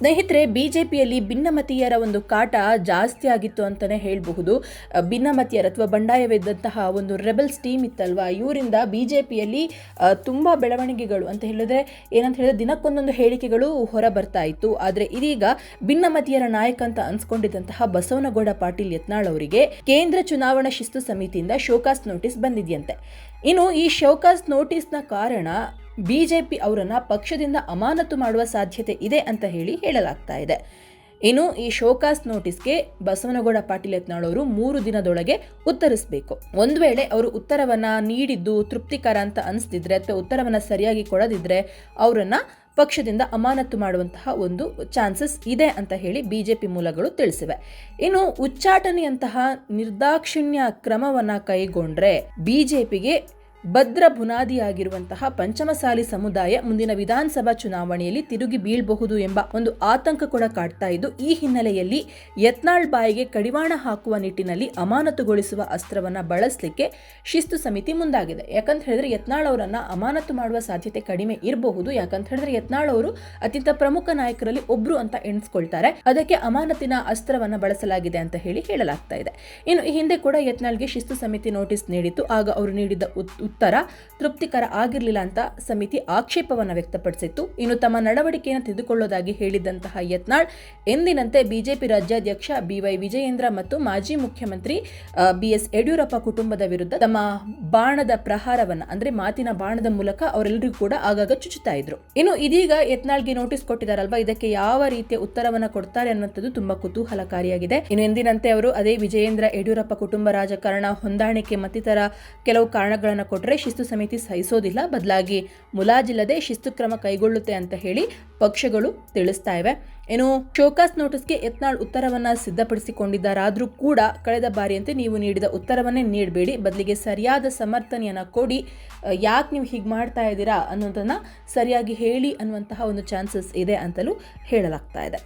ಸ್ನೇಹಿತರೆ, ಬಿಜೆಪಿಯಲ್ಲಿ ಭಿನ್ನಮತೀಯರ ಒಂದು ಕಾಟ ಜಾಸ್ತಿ ಆಗಿತ್ತು ಅಂತಲೇ ಹೇಳಬಹುದು. ಭಿನ್ನಮತೀಯರ ಅಥವಾ ಬಂಡಾಯವಿದ್ದಂತಹ ಒಂದು ರೆಬಲ್ಸ್ ಟೀಮ್ ಇತ್ತಲ್ವಾ? ಇವರಿಂದ ಬಿಜೆಪಿಯಲ್ಲಿ ತುಂಬ ಬೆಳವಣಿಗೆಗಳು ಅಂತ ಹೇಳಿದ್ರೆ ಏನಂತ ಹೇಳಿದ್ರೆ ದಿನಕ್ಕೊಂದೊಂದು ಹೇಳಿಕೆಗಳು ಹೊರ ಬರ್ತಾ ಇತ್ತು. ಆದರೆ ಇದೀಗ ಭಿನ್ನಮತೀಯರ ನಾಯಕ ಅಂತ ಅನ್ಸ್ಕೊಂಡಿದ್ದಂತಹ ಬಸವನಗೌಡ ಪಾಟೀಲ್ ಯತ್ನಾಳ್ ಅವರಿಗೆ ಕೇಂದ್ರ ಚುನಾವಣಾ ಶಿಸ್ತು ಸಮಿತಿಯಿಂದ ಶೋಕಾಸ್ ನೋಟಿಸ್ ಬಂದಿದೆಯಂತೆ. ಇನ್ನು ಈ ಶೋಕಾಸ್ ನೋಟಿಸ್ನ ಕಾರಣ ಬಿಜೆಪಿ ಅವರನ್ನು ಪಕ್ಷದಿಂದ ಅಮಾನತು ಮಾಡುವ ಸಾಧ್ಯತೆ ಇದೆ ಅಂತ ಹೇಳಿ ಹೇಳಲಾಗ್ತಾ ಇದೆ. ಇನ್ನು ಈ ಶೋಕಾಸ್ ನೋಟಿಸ್ಗೆ ಬಸವನಗೌಡ ಪಾಟೀಲ್ ಯತ್ನಾಳವರು ಮೂರು ದಿನದೊಳಗೆ ಉತ್ತರಿಸಬೇಕು. ಒಂದು ವೇಳೆ ಅವರು ಉತ್ತರವನ್ನ ನೀಡಿದ್ದು ತೃಪ್ತಿಕರ ಅಂತ ಅನಿಸ್ತಿದ್ರೆ ಅಥವಾ ಉತ್ತರವನ್ನ ಸರಿಯಾಗಿ ಕೊಡದಿದ್ರೆ ಅವರನ್ನ ಪಕ್ಷದಿಂದ ಅಮಾನತು ಮಾಡುವಂತಹ ಒಂದು ಚಾನ್ಸಸ್ ಇದೆ ಅಂತ ಹೇಳಿ ಬಿಜೆಪಿ ಮೂಲಗಳು ತಿಳಿಸಿವೆ. ಇನ್ನು ಉಚ್ಚಾಟನೆಯಂತಹ ನಿರ್ದಾಕ್ಷಿಣ್ಯ ಕ್ರಮವನ್ನ ಕೈಗೊಂಡ್ರೆ ಬಿಜೆಪಿಗೆ ಭದ್ರ ಬುನಾದಿಯಾಗಿರುವಂತಹ ಪಂಚಮಸಾಲಿ ಸಮುದಾಯ ಮುಂದಿನ ವಿಧಾನಸಭಾ ಚುನಾವಣೆಯಲ್ಲಿ ತಿರುಗಿ ಬೀಳಬಹುದು ಎಂಬ ಒಂದು ಆತಂಕ ಕೂಡ ಕಾಡ್ತಾ ಇದ್ದು, ಈ ಹಿನ್ನೆಲೆಯಲ್ಲಿ ಯತ್ನಾಳ್ ಬಾಯಿಗೆ ಕಡಿವಾಣ ಹಾಕುವ ನಿಟ್ಟಿನಲ್ಲಿ ಅಮಾನತುಗೊಳಿಸುವ ಅಸ್ತ್ರವನ್ನ ಬಳಸಲಿಕ್ಕೆ ಶಿಸ್ತು ಸಮಿತಿ ಮುಂದಾಗಿದೆ. ಯಾಕಂತ ಹೇಳಿದ್ರೆ ಯತ್ನಾಳ್ ಅವರನ್ನ ಅಮಾನತು ಮಾಡುವ ಸಾಧ್ಯತೆ ಕಡಿಮೆ ಇರಬಹುದು. ಯಾಕಂತ ಹೇಳಿದ್ರೆ ಯತ್ನಾಳ್ ಅವರು ಅತ್ಯಂತ ಪ್ರಮುಖ ನಾಯಕರಲ್ಲಿ ಒಬ್ರು ಅಂತ ಎಣಿಸ್ಕೊಳ್ತಾರೆ. ಅದಕ್ಕೆ ಅಮಾನತಿನ ಅಸ್ತ್ರವನ್ನ ಬಳಸಲಾಗಿದೆ ಅಂತ ಹೇಳಿ ಹೇಳಲಾಗ್ತಾ ಇದೆ. ಇನ್ನು ಈ ಹಿಂದೆ ಕೂಡ ಯತ್ನಾಳ್ಗೆ ಶಿಸ್ತು ಸಮಿತಿ ನೋಟಿಸ್ ನೀಡಿತ್ತು. ಆಗ ಅವರು ನೀಡಿದ ಉತ್ತರ ತೃಪ್ತಿಕರ ಆಗಿರಲಿಲ್ಲ ಅಂತ ಸಮಿತಿ ಆಕ್ಷೇಪವನ್ನು ವ್ಯಕ್ತಪಡಿಸಿತ್ತು. ಇನ್ನು ತಮ್ಮ ನಡವಳಿಕೆಯನ್ನು ತೆಗೆದುಕೊಳ್ಳೋದಾಗಿ ಹೇಳಿದ್ದಂತಹ ಯತ್ನಾಳ್, ಎಂದಿನಂತೆ ಬಿಜೆಪಿ ರಾಜ್ಯಾಧ್ಯಕ್ಷ ಬಿವೈ ವಿಜಯೇಂದ್ರ ಮತ್ತು ಮಾಜಿ ಮುಖ್ಯಮಂತ್ರಿ ಬಿಎಸ್ ಯಡಿಯೂರಪ್ಪ ಕುಟುಂಬದ ವಿರುದ್ಧ ತಮ್ಮ ಬಾಣದ ಪ್ರಹಾರವನ್ನ, ಅಂದ್ರೆ ಮಾತಿನ ಬಾಣದ ಮೂಲಕ ಅವರೆಲ್ಲರಿಗೂ ಕೂಡ ಆಗಾಗ ಚುಚ್ಚುತ್ತಾ ಇದ್ರು. ಇನ್ನು ಇದೀಗ ಯತ್ನಾಳ್ಗೆ ನೋಟಿಸ್ ಕೊಟ್ಟಿದಾರಲ್ವಾ? ಇದಕ್ಕೆ ಯಾವ ರೀತಿಯ ಉತ್ತರವನ್ನ ಕೊಡ್ತಾರೆ ಅನ್ನುವಂಥದ್ದು ತುಂಬಾ ಕುತೂಹಲಕಾರಿಯಾಗಿದೆ. ಇನ್ನು ಎಂದಿನಂತೆ ಅವರು ಅದೇ ವಿಜಯೇಂದ್ರ ಯಡಿಯೂರಪ್ಪ ಕುಟುಂಬ ರಾಜಕಾರಣ ಹೊಂದಾಣಿಕೆ ಮತ್ತಿತರ ಕೆಲವು ಕಾರಣಗಳನ್ನು ಕೊಟ್ಟರೆ ಶಿಸ್ತು ಸಮಿತಿ ಸಹಿಸೋದಿಲ್ಲ, ಬದಲಾಗಿ ಮುಲಾಜಿಲ್ಲದೆ ಶಿಸ್ತು ಕ್ರಮ ಕೈಗೊಳ್ಳುತ್ತೆ ಅಂತ ಹೇಳಿ ಪಕ್ಷಗಳು ತಿಳಿಸ್ತಾ ಇವೆ. ಏನು ಶೋಕಾಸ್ ನೋಟಿಸ್ಗೆ ಯತ್ನಾಳ್ ಉತ್ತರವನ್ನು ಸಿದ್ಧಪಡಿಸಿಕೊಂಡಿದ್ದಾರಾದರೂ ಕೂಡ ಕಳೆದ ಬಾರಿಯಂತೆ ನೀವು ನೀಡಿದ ಉತ್ತರವನ್ನೇ ನೀಡಬೇಡಿ, ಬದಲಿಗೆ ಸರಿಯಾದ ಸಮರ್ಥನೆಯನ್ನು ಕೊಡಿ ಯಾಕೆ ನೀವು ಹೀಗೆ ಮಾಡ್ತಾ ಇದ್ದೀರಾ ಅನ್ನೋದನ್ನ ಸರಿಯಾಗಿ ಹೇಳಿ ಅನ್ನುವಂತಹ ಒಂದು ಚಾನ್ಸಸ್ ಇದೆ ಅಂತಲೂ ಹೇಳಲಾಗ್ತಾ ಇದೆ.